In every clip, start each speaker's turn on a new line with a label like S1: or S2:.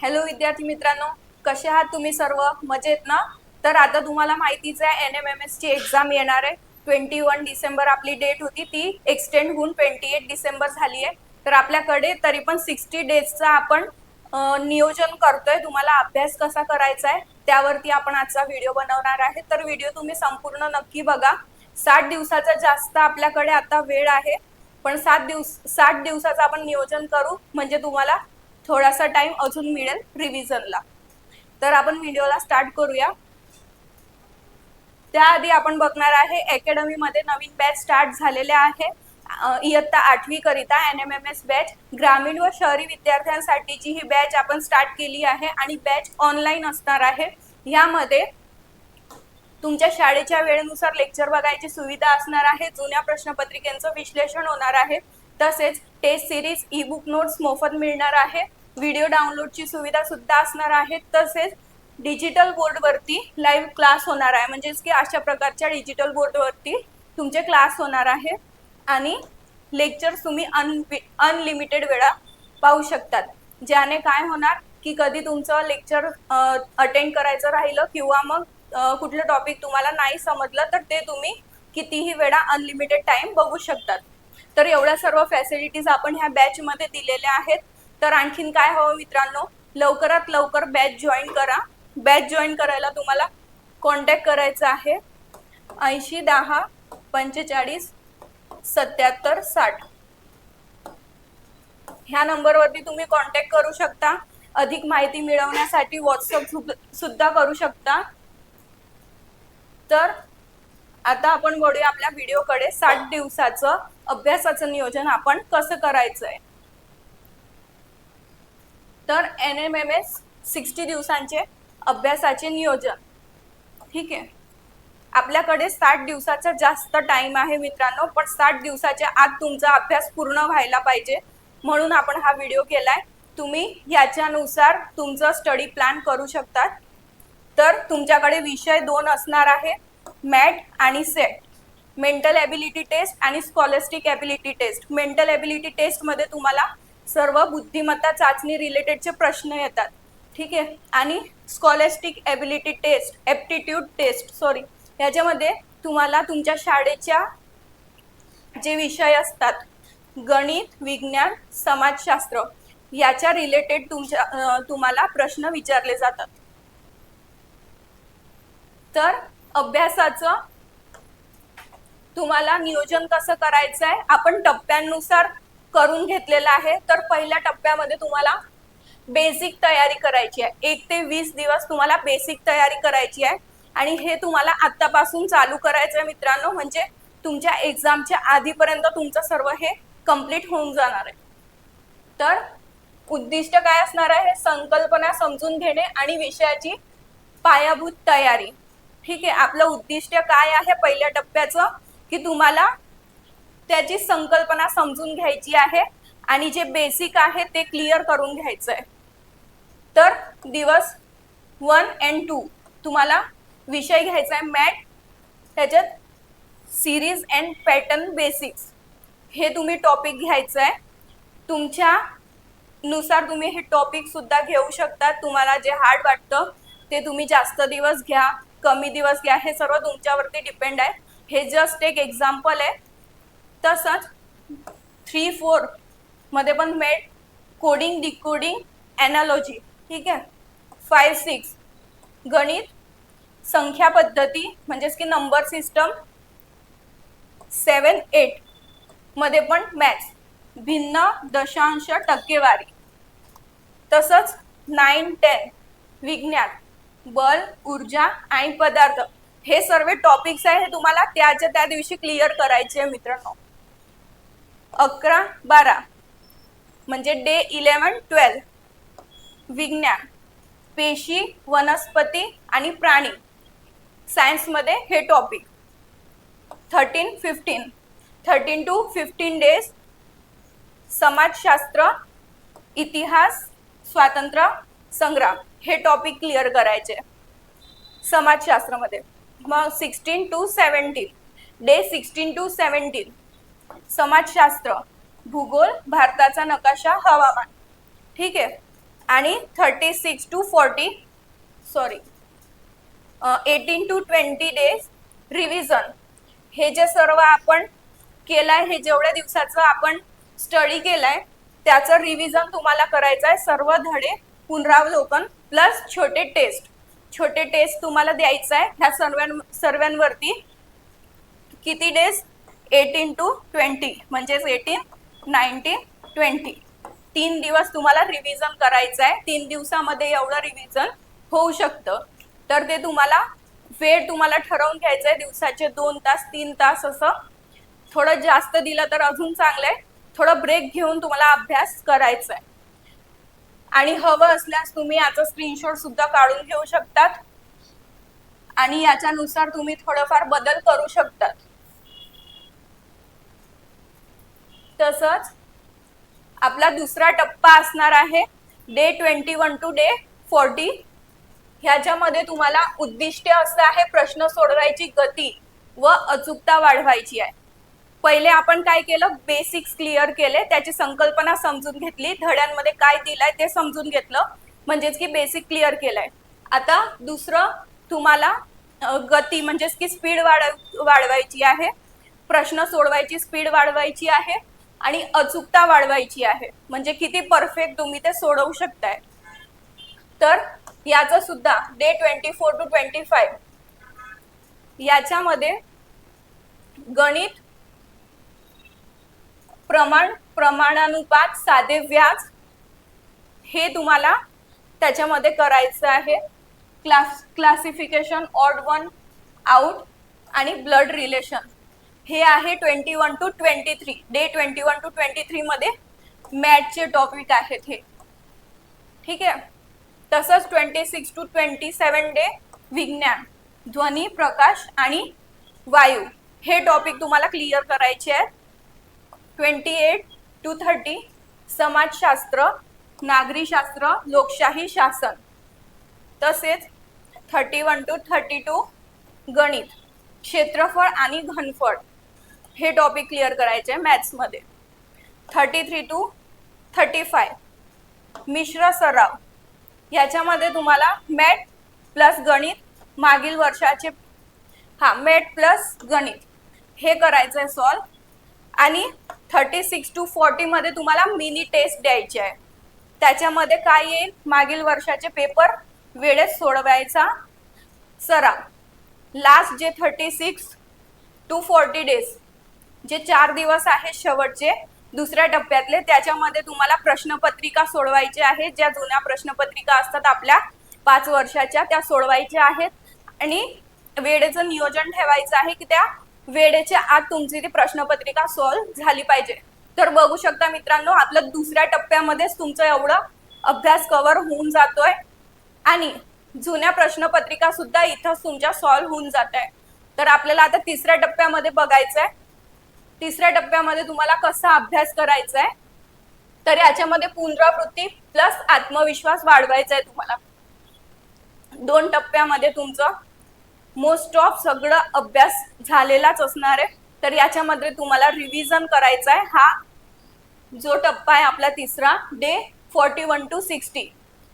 S1: Hello विद्यार्थी मित्रांनो. कसे आहात तुम्ही सर्व? मजेत ना? तर आता तुम्हाला माहितीच आहे एन एम एम एस ची एक्झाम येणार आहे. ट्वेंटी वन डिसेंबर आपली डेट होती. ती एक्सटेंड होऊन ट्वेंटी एट डिसेंबर झाली आहे. तर आपल्याकडे तरी पण सिक्स्टी डेजचा आपण नियोजन करतोय. तुम्हाला अभ्यास कसा करायचा आहे त्यावरती आपण आजचा व्हिडिओ बनवणार आहे. तर व्हिडिओ तुम्ही संपूर्ण नक्की बघा. साठ दिवसाचा जास्त आपल्याकडे आता वेळ आहे. पण सात दिवस साठ दिवसाचं आपण नियोजन करू. म्हणजे तुम्हाला थोडासा टाइम अजून मिळेल रिव्हिजनला तर आपण व्हिडिओला स्टार्ट करूया. त्याआधी आपण बघणार आहे अकॅडमीमध्ये नवीन बॅच स्टार्ट झालेले आहे. इयत्ता आठवी करिता N M M S batch ग्रामीण व शहरी विद्यार्थ्यांसाठीची ही बॅच आपण स्टार्ट केली आहे आणि बॅच ऑनलाईन असणार आहे. यामध्ये तुमच्या शाळेच्या वेळेनुसार लेक्चर बघायची सुविधा असणार आहे जुन्या प्रश्नपत्रिकेचं विश्लेषण होणार आहे. तसेच test series e book notes मोफत मिळणार आहे. व्हिडिओ डाउनलोडची सुविधा सुद्धा असणार आहे. तसेच डिजिटल बोर्डवरती लाईव्ह क्लास होणार आहे. म्हणजेच की अशा प्रकारच्या डिजिटल बोर्डवरती तुमचे क्लास होणार आहे. आणि लेक्चर तुम्ही अन अनलिमिटेड वेळा पाहू शकतात. ज्याने काय होणार की कधी तुमचं लेक्चर अटेंड करायचं राहिलं किंवा मग कुठलं टॉपिक तुम्हाला नाही समजलं तर ते तुम्ही कितीही वेळा अनलिमिटेड टाइम बघू शकतात. तर एवढ्या सर्व फॅसिलिटीज आपण ह्या बॅचमध्ये दिलेल्या आहेत. तर आणखीन काय हवं मित्रांनो? लवकरात लवकर बॅच जॉईन करा. बॅच जॉईन करायला तुम्हाला कॉन्टॅक्ट करायचा आहे. ऐंशी दहा पंचेचाळीस सत्याहत्तर साठ. ह्या नंबरवरती तुम्ही कॉन्टॅक्ट करू शकता. अधिक माहिती मिळवण्यासाठी व्हॉट्सअप सुद्धा करू शकता. तर आता आपण वळूया आपल्या व्हिडिओकडे साठ दिवसाचं अभ्यासाचं नियोजन आपण कसं करायचं आहे तर N M M S sixty दिवसांचे अभ्यासाचे नियोजन. ठीक आहे? आपल्याकडे साठ दिवसाचा जास्त टाइम आहे मित्रांनो पण साठ दिवसाच्या आत तुमचा अभ्यास पूर्ण व्हायला पाहिजे म्हणून आपण हा व्हिडिओ केलाय. तुम्ही याच्यानुसार तुमचं स्टडी प्लॅन करू शकतात. तर तुमच्याकडे विषय दोन असणार आहे मॅट आणि सेट मेंटल ॲबिलिटी टेस्ट आणि scholastic ability test mental ability टेस्टमध्ये तुम्हाला सर्व बुद्धिमत्ता चाचणी रिलेटेडचे प्रश्न येतात. ठीक आहे? आणि scholastic ability test aptitude test sorry याच्यामध्ये तुम्हाला तुमच्या शाळेच्या जे विषय असतात गणित विज्ञान समाजशास्त्र याच्या रिलेटेड तुमच्या तुम्हाला प्रश्न विचारले जातात. तर अभ्यासाचं तुम्हाला नियोजन कसं करायचं आहे आपण टप्प्यांनुसार करून घेतलेलं आहे. तर पहिल्या टप्प्यामध्ये तुम्हाला बेसिक तयारी करायची आहे. एक ते वीस दिवस तुम्हाला बेसिक तयारी करायची आहे. आणि हे तुम्हाला आतापासून चालू करायचं आहे मित्रांनो. म्हणजे तुमच्या एक्झामच्या आधीपर्यंत तुमचं सर्व हे कंप्लीट होऊन जाणार आहे. तर उद्दिष्ट काय असणार आहे? संकल्पना समजून घेणे आणि विषयाची पायाभूत तयारी. ठीक आहे? आपलं उद्दिष्ट काय आहे? पहिल्या टप्प्याचं की तुम्हाला त्याची संकल्पना समजून घ्यायची आहे आणि जे बेसिक आहे ते क्लिअर करून घ्यायचं आहे तर दिवस वन अँड टू तुम्हाला विषय घ्यायचा आहे मॅट त्याच्यात सिरीज अँड पॅटर्न बेसिक्स हे तुम्ही टॉपिक घ्यायचं आहे तुमच्या नुसार तुम्ही हे टॉपिक सुद्धा घेऊ शकता. तुम्हाला जे हार्ड वाटतं ते तुम्ही जास्त दिवस घ्या कमी दिवस घ्या हे सर्व तुमच्यावरती डिपेंड आहे. हे जस्ट एक एक्झाम्पल आहे. तसंच थ्री फोरमध्ये पण मेड कोडिंग डिकोडिंग ॲनालॉजी ठीक आहे? फाईव्ह सिक्स गणित संख्या पद्धती म्हणजेच की नंबर सिस्टम सेवन एटमध्ये पण मॅथ्स भिन्न दशांश टक्केवारी. तसंच नाईन टेन विज्ञान बल ऊर्जा आणि पदार्थ. हे सर्व टॉपिक्स आहे हे तुम्हाला त्याच्या त्या दिवशी क्लिअर करायचे आहे मित्रांनो. अकरा बारा. म्हणजे डे इलेवन ट्वेल्व विज्ञान पेशी वनस्पती आणि प्राणी. सायन्समध्ये हे topic thirteen fifteen thirteen to fifteen days समाजशास्त्र इतिहास स्वातंत्र्य संग्राम. हे टॉपिक क्लिअर करायचे. समाजशास्त्रामध्ये. मग sixteen to seventeen day sixteen to seventeen समाजशास्त्र भूगोल भारताचा नकाशा हवामान. ठीक आहे? आणि thirty six to forty sorry eighteen to twenty days revision हे जे सर्व आपण केलंय हे जेवढ्या दिवसाचं आपण स्टडी केलाय त्याचं रिव्हिजन तुम्हाला करायचं आहे. सर्व धडे पुनरावलोकन प्लस छोटे टेस्ट छोटे टेस्ट तुम्हाला द्यायचं आहे. ह्या सर्वां सर्वांवरती किती डेज एटीन टू ट्वेंटी म्हणजेच एटीन नाईन्टीन ट्वेंटी. तीन दिवस तुम्हाला रिव्हिजन करायचं आहे तीन दिवसामध्ये एवढं रिव्हिजन होऊ शकतं. तर ते तुम्हाला वेळ तुम्हाला ठरवून घ्यायचं आहे दिवसाचे दोन तास तीन तास असं थोडं जास्त दिलं तर अजून चांगलं आहे थोडं ब्रेक घेऊन तुम्हाला अभ्यास करायचा आहे आणि हवं असल्यास तुम्ही याचा स्क्रीनशॉट सुद्धा काढून घेऊ शकतात. आणि याच्यानुसार तुम्ही थोडंफार बदल करू शकतात. तसंच आपला दुसरा टप्पा असणार आहे day twenty one to day forty. ह्याच्यामध्ये तुम्हाला उद्दिष्ट असं आहे प्रश्न सोडवायची गती व अचूकता वाढवायची आहे. पहिले आपण काय केलं? बेसिक्स क्लिअर केले. त्याची संकल्पना समजून घेतली. धड्यांमध्ये काय दिलंय ते समजून घेतलं. म्हणजेच की बेसिक क्लिअर केलंय. आता दुसरं तुम्हाला गती म्हणजेच की स्पीड वाढ वाढवायची आहे. प्रश्न सोडवायची स्पीड वाढवायची आहे. आणि अचूकता वाढवायची आहे. म्हणजे किती परफेक्ट तुम्ही ते सोडवू शकताय. तर याचं सुद्धा day twenty four to twenty five याच्यामध्ये गणित प्रमाण प्रमाणानुपात साधे व्याज हे तुम्हाला त्याच्यामध्ये करायचं आहे. Class classification odd one out आणि ब्लड रिलेशन हे आहे twenty one to twenty three day twenty one to twenty three मध्ये मॅथचे टॉपिक आहेत हे. ठीक आहे? तसंच twenty six to twenty seven day विज्ञान ध्वनी प्रकाश आणि वायू हे टॉपिक तुम्हाला क्लिअर करायचे आहेत. ट्वेंटी एट टू थर्टी समाजशास्त्र नागरीशास्त्र लोकशाही शासन. तसेच thirty one to thirty two गणित क्षेत्रफळ आणि घनफळ. हे टॉपिक क्लिअर करायचे आहे मॅथ्समध्ये thirty three to thirty five मिश्र सराव. याच्यामध्ये तुम्हाला मॅट प्लस गणित मागील वर्षाचे हां मॅट प्लस गणित हे करायचं आहे सॉल्व आणि थर्टी सिक्स टू फोर्टीमध्ये तुम्हाला मिनी टेस्ट द्यायची आहे. त्याच्यामध्ये काय येईल? मागील वर्षाचे पेपर वेळेत सोडवायचा सराव. लास्ट जे thirty six to forty days जे चार दिवस आहेत शेवटचे दुसऱ्या टप्प्यातले त्याच्यामध्ये तुम्हाला प्रश्नपत्रिका सोडवायची आहे. ज्या जुन्या प्रश्नपत्रिका असतात आपल्या पाच वर्षाच्या त्या सोडवायच्या आहेत. आणि वेळेचं नियोजन ठेवायचं आहे की त्या वेळेच्या आत तुमची ती प्रश्नपत्रिका सॉल्व्ह झाली पाहिजे. तर बघू शकता मित्रांनो आपलं दुसऱ्या टप्प्यामध्येच तुमचं एवढं अभ्यास कव्हर होऊन जातोय. आणि जुन्या प्रश्नपत्रिका सुद्धा इथं तुमच्या सॉल्व्ह होऊन जात आहे तर आपल्याला आता तिसऱ्या टप्प्यामध्ये बघायचं आहे तिसऱ्या टप्प्यामध्ये तुम्हाला कसा अभ्यास करायचा आहे तर याच्यामध्ये पुनरावृत्ती प्लस आत्मविश्वास वाढवायचा आहे तुम्हाला. दोन टप्प्यामध्ये तुमचं मोस्ट ऑफ सगळं अभ्यास झालेलाच असणार आहे. तर याच्यामध्ये तुम्हाला रिव्हिजन करायचा आहे हा जो टप्पा आहे आपला तिसरा day forty one to sixty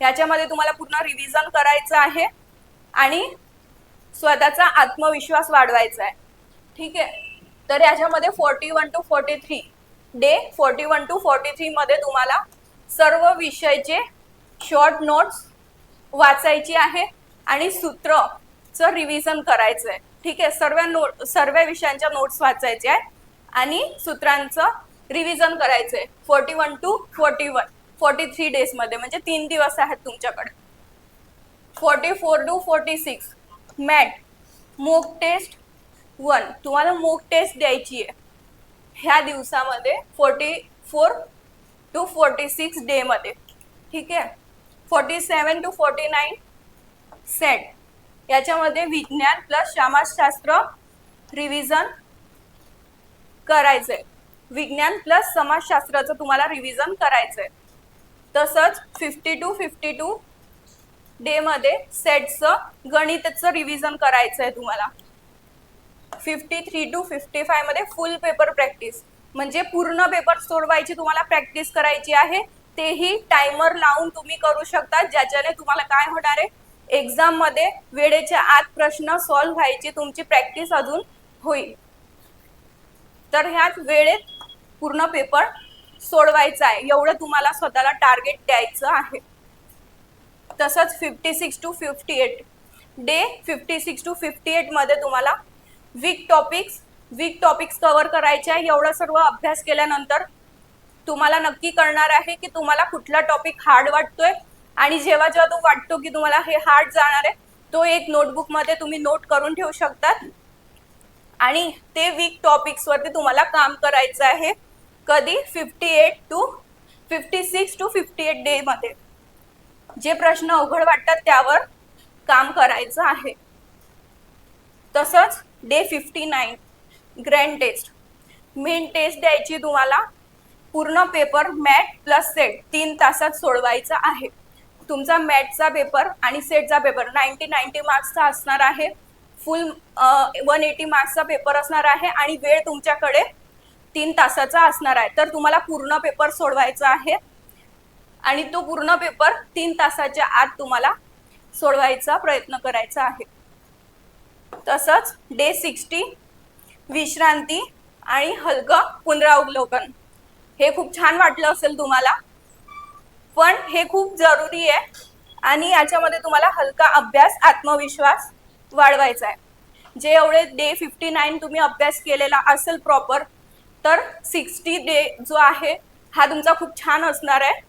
S1: याच्यामध्ये तुम्हाला पूर्ण रिव्हिजन करायचं आहे आणि स्वतःचा आत्मविश्वास वाढवायचा आहे ठीक आहे? तर याच्यामध्ये forty one to forty three day forty one to forty three मध्ये तुम्हाला सर्व विषयचे शॉर्ट नोट्स वाचायची आहे आणि सूत्रचं रिव्हिजन करायचं आहे ठीक? आहे सर्व नोट सर्व विषयांच्या नोट्स वाचायचे आहेत आणि सूत्रांचं रिव्हिजन करायचं आहे forty one to forty one forty three डेजमध्ये म्हणजे तीन दिवस आहेत तुमच्याकडे. Forty four to forty six MAT mock test one. तुम्हाला मोक टेस्ट द्यायची आहे. ह्या दिवसामध्ये forty four to forty six डेमध्ये ठीक आहे? Forty seven to forty nine set याच्यामध्ये विज्ञान प्लस समाजशास्त्र रिव्हिजन करायचंय. विज्ञान प्लस समाजशास्त्राचं तुम्हाला रिव्हिजन करायचंय. तसंच फिफ्टी टू फिफ्टी टू डेमध्ये सेटचं गणितचं रिव्हिजन करायचं आहे तुम्हाला. फिफ्टी थ्री टू फिफ्टी फायमध्ये फुल पेपर प्रॅक्टिस म्हणजे पूर्ण पेपर सोडवायची तुम्हाला प्रॅक्टिस करायची आहे तेही टायमर लावून तुम्ही करू शकता ज्याच्याने तुम्हाला काय होणार आहे? एक्झाममध्ये वेळेच्या आत प्रश्न सॉल्व्ह व्हायची तुमची प्रॅक्टिस अजून होईल. तर ह्यात वेळेत पूर्ण पेपर सोडवायचा आहे. एवढं तुम्हाला स्वतःला टार्गेट द्यायचं आहे. तसंच fifty six to fifty eight day fifty six to fifty एटमध्ये तुम्हाला weak topics weak topics cover करायचे आहे एवढं सर्व अभ्यास केल्यानंतर तुम्हाला नक्की कळणार आहे की तुम्हाला कुठला टॉपिक हार्ड वाटतोय आणि जेव्हा जेव्हा तो वाटतो की तुम्हाला हे हार्ड जाणार आहे तो एक नोटबुकमध्ये तुम्ही नोट करून ठेवू शकतात. आणि ते वीक टॉपिक्सवरती तुम्हाला काम करायचं आहे कधी? Fifty eight to fifty six to fifty eight डेमध्ये जे प्रश्न अवघड वाटतात त्यावर काम करायचं आहे. तसंच day fifty nine grand test main test द्यायची तुम्हाला पूर्ण पेपर मॅट प्लस सेट तीन तासात सोडवायचा आहे. तुमचा मॅटचा पेपर आणि सेटचा पेपर नाईन्टी नाईन्टी मार्क्सचा असणार आहे. फुल वन एटी मार्क्सचा पेपर असणार आहे आणि वेळ तुमच्याकडे तीन तासाचा असणार आहे. तर तुम्हाला पूर्ण पेपर सोडवायचा आहे. आणि तो पूर्ण पेपर तीन तासाच्या आत तुम्हाला सोडवायचा प्रयत्न करायचा आहे. तसंच डे सिक्स्टी विश्रांती आणि हलकं पुनरावलोकन हे खूप छान वाटलं असेल तुम्हाला. पण हे खूप जरुरी आहे आणि याच्यामध्ये तुम्हाला हलका अभ्यास आत्मविश्वास वाढवायचा आहे जे एवढे डे फिफ्टी नाईन तुम्ही अभ्यास केलेला असेल प्रॉपर तर सिक्स्टी डे जो आहे हा तुमचा खूप छान असणार आहे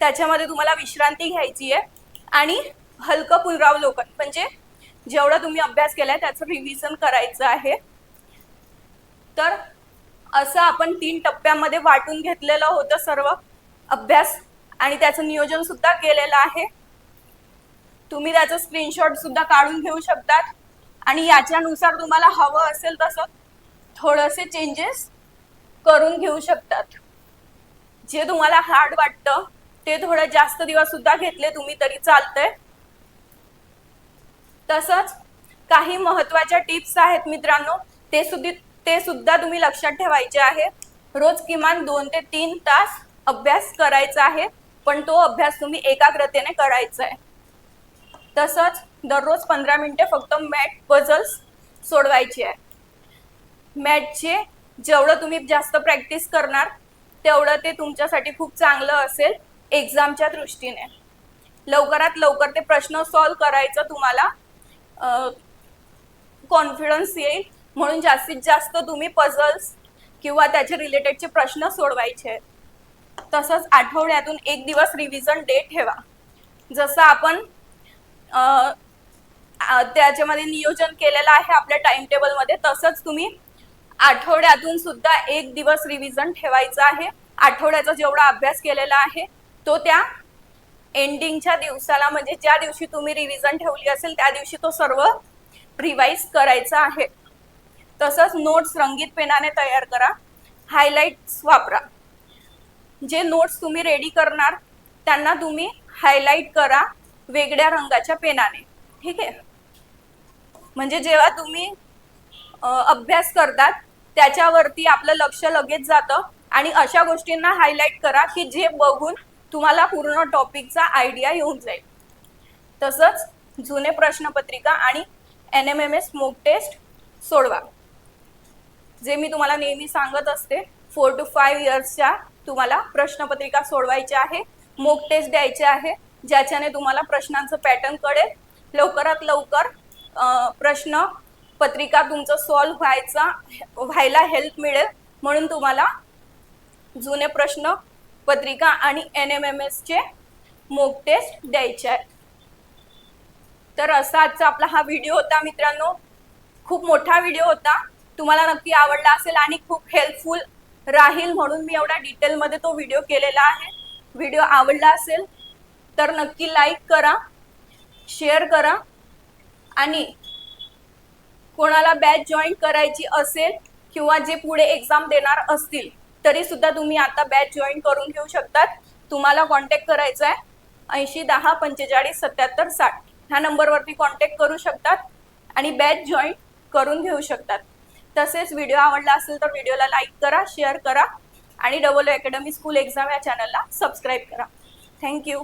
S1: त्याच्यामध्ये तुम्हाला विश्रांती घ्यायची आहे आणि हलकं पुनरावलोकन. म्हणजे जेवढा तुम्ही अभ्यास केलाय त्याचं रिव्हिजन करायचं आहे. तर असं आपण तीन टप्प्यामध्ये वाटून घेतलेलं होतं सर्व अभ्यास आणि त्याचं नियोजन सुद्धा केलेलं आहे. तुम्ही त्याचं स्क्रीनशॉट सुद्धा काढून घेऊ शकतात. आणि याच्यानुसार तुम्हाला हवं असेल तसं थोडेसे चेंजेस करून घेऊ शकतात. जे तुम्हाला हार्ड वाटतं ते थोडं जास्त दिवस सुद्धा घेतले तुम्ही तरी चालतंय. तसंच काही महत्त्वाच्या टिप्स आहेत मित्रांनो ते सुद्धा ते सुद्धा तुम्ही लक्षात ठेवायचे आहे. रोज किमान दोन ते तीन तास अभ्यास करायचा आहे पण तो अभ्यास तुम्ही एकाग्रतेने करायचा आहे. तसंच दररोज पंधरा मिनिटे फक्त मॅट पझल्स सोडवायची आहे. मॅटचे जेवढं तुम्ही जास्त प्रॅक्टिस करणार तेवढं ते तुमच्यासाठी खूप चांगलं असेल एक्झामच्या दृष्टीने. लवकरात लवकर ते प्रश्न सॉल्व करायचं तुम्हाला कॉन्फिडन्स येईल. म्हणून जास्तीत जास्त तुम्ही पझल्स किंवा त्याचे रिलेटेडचे प्रश्न सोडवायचे. तसंच आठवड्यातून एक दिवस रिव्हिजन डे ठेवा. जसं आपण त्याच्यामध्ये नियोजन केलेलं आहे आपल्या टाइम टेबलमध्ये तसंच तुम्ही आठवड्यातून सुद्धा एक दिवस रिव्हिजन ठेवायचं आहे. आठवड्याचा जेवढा अभ्यास केलेला आहे तो त्या एंडिंगच्या दिवसाला म्हणजे ज्या दिवशी तुम्ही रिव्हिजन ठेवली असेल त्या दिवशी तो सर्व रिवाईज करायचा आहे. तसंच नोट्स रंगीत पेनाने तयार करा. हायलाइट्स वापरा. जे नोट्स तुम्ही रेडी करणार त्यांना तुम्ही हायलाइट करा वेगळ्या रंगाच्या पेनाने. ठीक आहे? म्हणजे जेव्हा तुम्ही अभ्यास करतात त्याच्यावरती आपलं लक्ष लगेच जातं आणि अशा गोष्टींना हायलाइट करा की जे बघून तुम्हाला पूर्ण टॉपिकचा आयडिया येऊन जाईल. तसंच जुने प्रश्नपत्रिका आणि N M M S mock test सोडवा. जे मी तुम्हाला नेहमी सांगत असते फोर टू फाईव्ह इयर्सच्या तुम्हाला प्रश्नपत्रिका सोडवायच्या आहे मोक टेस्ट द्यायचे आहे ज्याच्याने तुम्हाला प्रश्नांचं पॅटर्न कळेल. लवकरात लवकर प्रश्न पत्रिका तुमचं सॉल्व्ह व्हायचा व्हायला हेल्प मिळेल. म्हणून तुम्हाला जुने प्रश्न पत्रिका आणि एन एम एम एसचे मोक टेस्ट द्यायचे आहेत. तर असा आजचा आपला हा व्हिडिओ होता मित्रांनो. खूप मोठा व्हिडिओ होता. तुम्हाला नक्की आवडला असेल आणि खूप हेल्पफुल राहील म्हणून मी एवढ्या डिटेलमध्ये तो व्हिडिओ केलेला आहे. व्हिडिओ आवडला असेल तर नक्की लाईक करा शेअर करा आणि कोणाला बॅच जॉईन करायची असेल किंवा जे पुढे एक्झाम देणार असतील तरी सुद्धा तुम्ही आता बॅच जॉईन करून घेऊ शकतात. तुम्हाला कॉन्टॅक्ट करायचा आहे ऐंशी दहा पंचेचाळीस सत्याहत्तर साठ. ह्या नंबरवरती कॉन्टॅक्ट करू शकतात आणि बॅच जॉईन करून घेऊ शकतात. तसेच व्हिडिओ आवडला असेल तर व्हिडिओला लाईक करा शेअर करा आणि डबल अकॅडमी स्कूल एक्झाम या चॅनलला सबस्क्राईब करा. थँक्यू